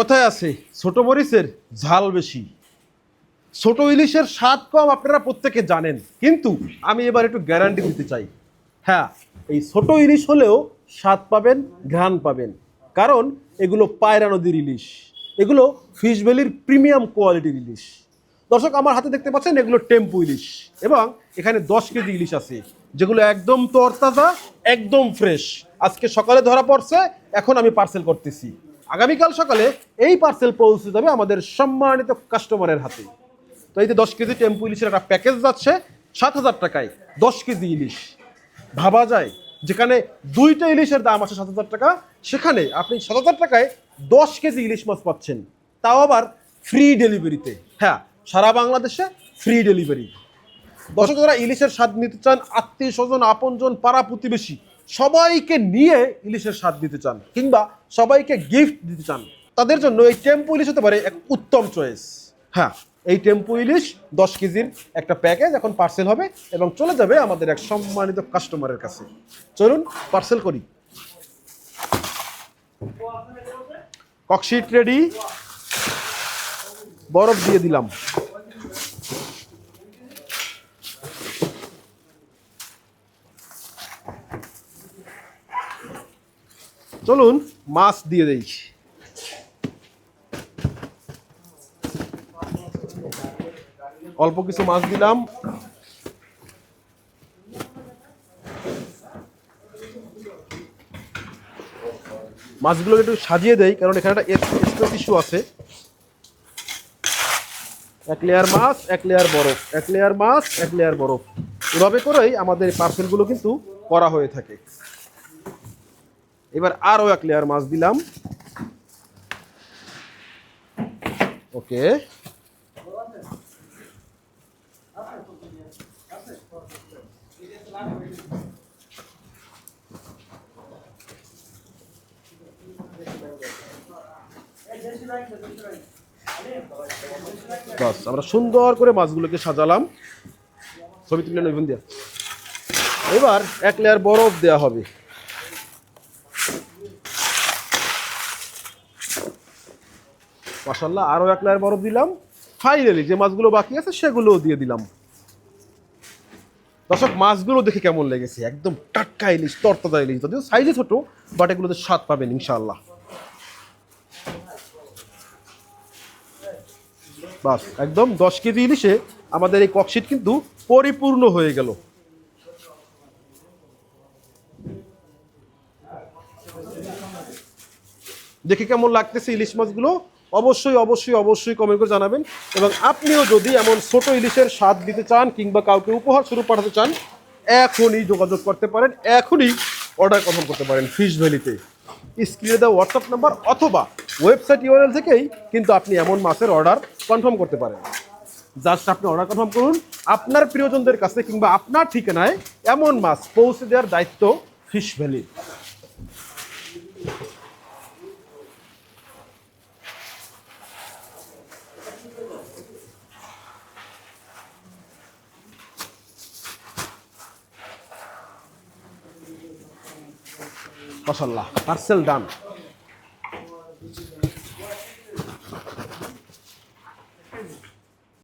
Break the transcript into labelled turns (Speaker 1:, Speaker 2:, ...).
Speaker 1: কোথায় আছে? ছোট মরিচের ঝাল বেশি। ছোট ইলিশের স্বাদ কম, আপনারা প্রত্যেকে জানেন। কিন্তু আমি এবার একটু গ্যারান্টি দিতে চাই। হ্যাঁ এই ছোট ইলিশ হলেও স্বাদ পাবেন, ঘ্রাণ পাবেন। কারণ এগুলো পায়রা নদীর ইলিশ। এগুলো ফিশ ভ্যালির প্রিমিয়াম কোয়ালিটির ইলিশ। দর্শক, আমার হাতে দেখতে পাচ্ছেন এগুলো টেম্পু ইলিশ এবং এখানে দশ কেজি ইলিশ আছে, যেগুলো একদম তরতাজা, একদম ফ্রেশ আজকে সকালে ধরা পড়ছে, এখন আমি পার্সেল করতেছি। আগামীকাল সকালে এই পার্সেল পৌঁছে যাবে আমাদের সম্মানিত কাস্টমারের হাতে। তো এই যে দশ কেজি টেম্পু ইলিশের একটা প্যাকেজ যাচ্ছে, সাত হাজার টাকায় দশ কেজি ইলিশ। ভাবা যায়, যেখানে দুইটা ইলিশের দাম আছে সাত হাজার টাকা, সেখানে আপনি সাত হাজার টাকায় দশ কেজি ইলিশ মাছ পাচ্ছেন। তাও আবার ফ্রি ডেলিভারিতে হ্যাঁ সারা বাংলাদেশে ফ্রি ডেলিভারি দর্শক যারা ইলিশের স্বাদ নিতে চান, আত্মীয় স্বজন, আপনজন, পাড়া প্রতিবেশী সবাইকে নিয়ে ইলিশের স্বাদ দিতে চান কিংবা সবাইকে গিফট দিতে চান, তাদের জন্য এই টেম্পু ইলিশ হতে পারে এক উত্তম চয়েস হ্যাঁ এই টেম্পু ইলিশ দশ কেজির একটা প্যাকেজ এখন পার্সেল হবে এবং চলে যাবে আমাদের এক সম্মানিত কাস্টমারের কাছে। চলুন পার্সেল করি। ককশিট রেডি বরফ দিয়ে দিলাম। চলুন, মাছ দিয়ে দেই। অল্প কিছু মাছ দিলাম। মাছগুলো একটু সাজিয়ে দেই, কারণ এখানে একটা টিস্যু আছে। এক লেয়ার মাছ, এক লেয়ার বরফ। এক লেয়ার মাছ, এক লেয়ার বরফ। এভাবে করেই আমাদের পার্সেলগুলো কিন্তু করা হয়ে থাকে। এবার আরও এক লেয়ার মাছ দিলাম। ওকে। আমরা সুন্দর করে মাছগুলোকে সাজালাম। ছবি তুলে নইবেন দিয়া। এবার এক লেয়ার বরফ দেওয়া হবে। মাসাল্লাহ আরও এক লেয়ার বরফ দিলাম। ফাইনালি যে মাছগুলো বাকি আছে, সেগুলোও দিয়ে দিলাম। দর্শক, মাছগুলো দেখে কেমন লেগেছে? একদম টাটকা ইলিশ, তরতাজা ইলিশ। যদিও সাইজে ছোট বাট এগুলোতে স্বাদ পাবেন ইনশাল্লাহ বাস, একদম দশ কেজি ইলিশে আমাদের এই ককশিট কিন্তু পরিপূর্ণ হয়ে গেল। দেখে কেমন লাগতেছে ইলিশ মাছগুলো? অবশ্যই অবশ্যই অবশ্যই কমেন্ট করে জানাবেন। এবং আপনিও যদি এমন ছোট ইলিশের স্বাদ দিতে চান কিংবা কাউকে উপহার স্বরূপ পাঠাতে চান, এখনই যোগাযোগ করতে পারেন, এখনই অর্ডার কনফার্ম করতে পারেন ফিশ ভ্যালিতে স্ক্রিনে দেওয়া হোয়াটসঅ্যাপ নাম্বার অথবা ওয়েবসাইট ইউআরএল থেকেই কিন্তু আপনি এমন মাছের অর্ডার কনফার্ম করতে পারেন। জাস্ট আপনি অর্ডার কনফার্ম করুন, আপনার প্রিয়জনদের কাছে কিংবা আপনার ঠিকানায় এমন মাছ পৌঁছে দেওয়ার দায়িত্ব ফিশ ভ্যালির মাসাল্লাহ পার্সেল ডান।